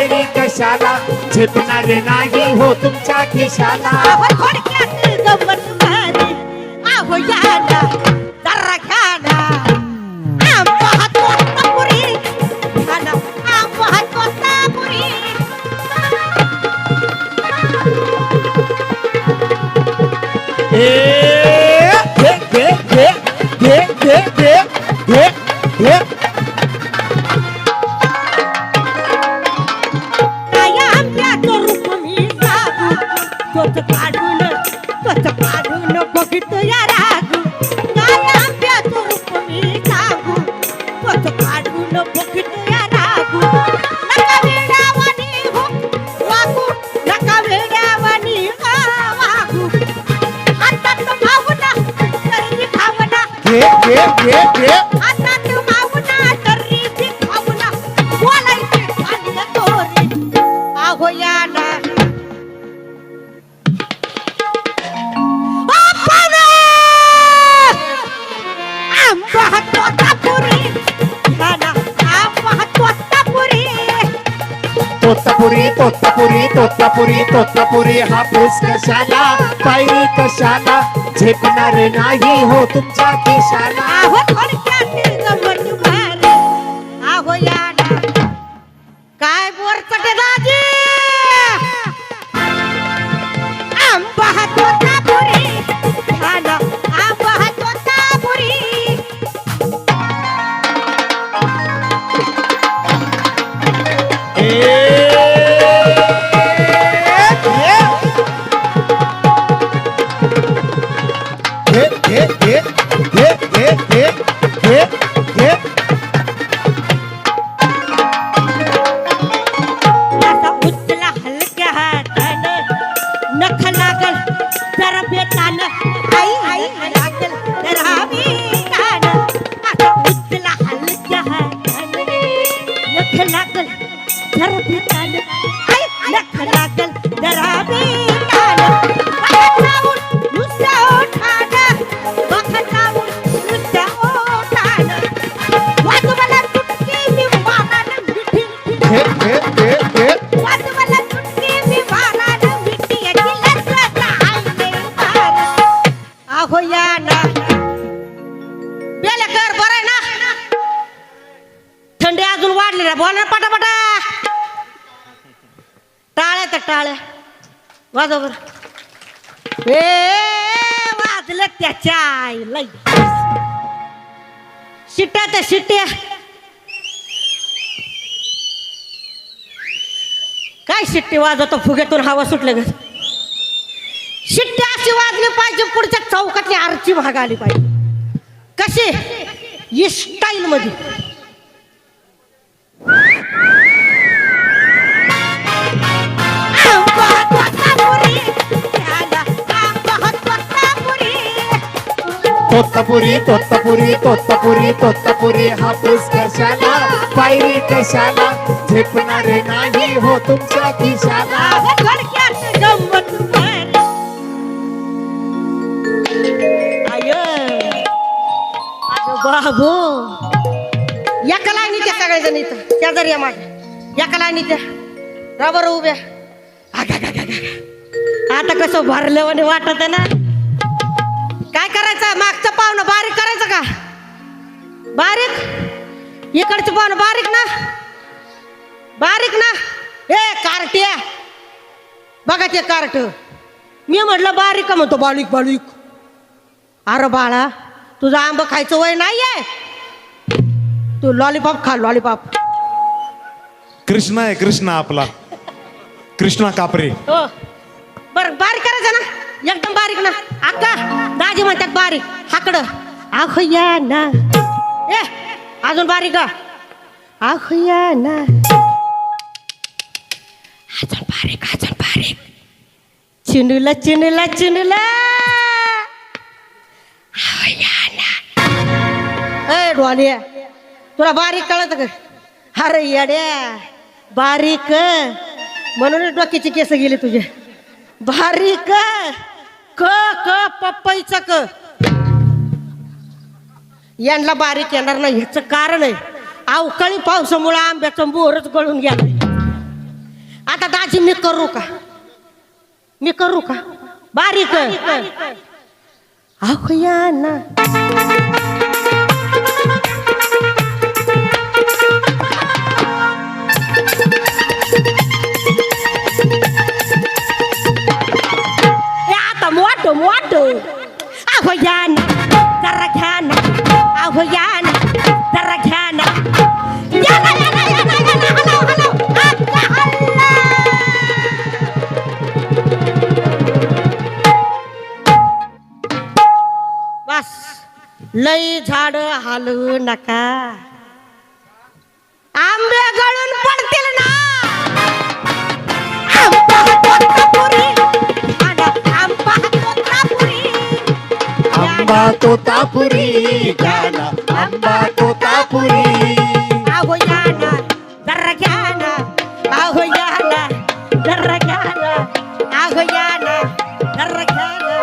पायरी कशाला? झेपणारे नाही हो तुमच्या खिशाला. अहो थोडक्यात गंमत तोच काढून बघितो या रागू. काया आंब्याचं रूप मी साधू तोच काढून बघितो या रागू. नका वेड्यावानी हो वागू. नका वेड्यावानी हो वागू. हातात भावना तरी भावना. घे घे घे घे. तोतापुरी तोतापुरी तोतापुरी तोतापुरी हापूस कशाला? पायरी कशाला? झेपणारे नाही हो तुमच्या खिशाला अक्कल जरा बेतान आई आई अक्कल जरा बेतान आता उचला हलक्या है नखला अक्कल जरा बेतान टाळ्या वाजव बर. ए वाजलं त्याच्या आईला. शिट्या तर शिट्या. काय शिट्टी वाजवतो? फुग्यातून हवा सुटलं ग. शिट्टी अशी वाजली पाहिजे पुढच्या चौकातली आरची भाग आली पाहिजे. कशी? स्टाईल मध्ये. तोत्तापुरी तोत्तापुरी तोत्तापुरी तोत्तापुरी. हापूस कशाला पायरी कशाला झेपणारे नाही हो तुमच्या खिशाला. बाबू. त्या सगळ्या इथं. त्या जर या माझ्या एका लागणी त्या रबर उभ्या. आता कसं भरलं म्हणे वाटत ना? बारीक. इकडचं पाहुणं बारीक ना. बारीक ना. ए कार्ट्या बघा ते कार्ट. मी म्हटलं बारीक का म्हणतो बारीक बारीक. अरे बाळा तुझं आंब खायचं वय नाहीये. तू लॉलीपॉप खा लॉलीपॉप कृष्णा आहे कृष्णा आपला. कृष्णा कापरे. हो. बर बारीक करायचं ना. एकदम बारीक ना. अक्का दाजी म्हणतात बारीक. हाकडं. आखो या ना. ए अजून बारीक गा. आखुया ना अजून बारीक अजून बारीक. चिनुला चिनुला चिनुला. ए डोलिया तुला बारीक कळत का? अरे येड्या. बारीक. म्हणून डोक्याची केस गेले तुझे. बारीक. क क पप्पाईच क. यांना बारीक येणार नाही ह्याचं कारण आहे. अवकाळी पावसामुळे आंब्याचं बोरच गळून गेला. आता दाजी मी करू का? मी करू का? बारीक अहो या ना. आता मोठ मोठ. अहो या ना. अहो या ना जरा घ्या ना या ना या ना या ना या ना हलव हलव हलव. बस लई झाड हालू नका आंबे गळून पडतील ना आंबा तोतापुरी गाना आंबा तोतापुरी आहो या ना जरा घ्या ना आहो या ना जरा घ्या ना आहो या ना जरा घ्या ना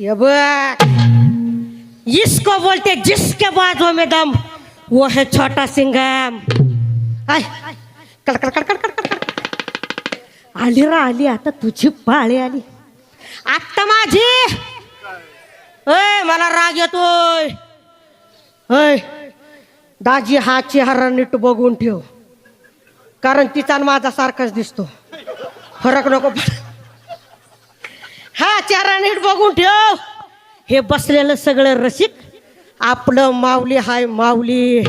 बघ. इसको बोलते जिसके बाजू में दम वो है छोटा सिंगम आय कड कड कड कड कड आली रा आली आता तुझी पाळी आली. आत्ता माझी. अय मला राग येतोय. अय दाजी हा चेहरा नीट बघून ठेव. कारण तिचा आणि माझा सारखाच दिसतो. फरक नको हा चारा नीट बघून ठेव हे बसलेलं सगळं रसिक आपलं माऊली हाय माऊली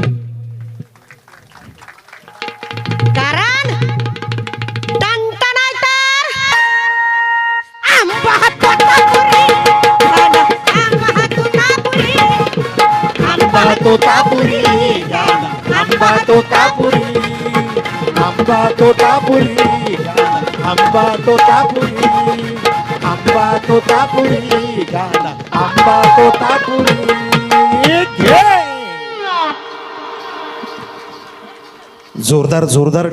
कारण टंट नाही तर आंबा तोतापुरी. आंबा तोतापुरी. आंबा तोतापुरी गाना आंबा तोतापुरी आंबा तोतापुरी गाना आंबा तोतापुरी घे. जोरदार जोरदार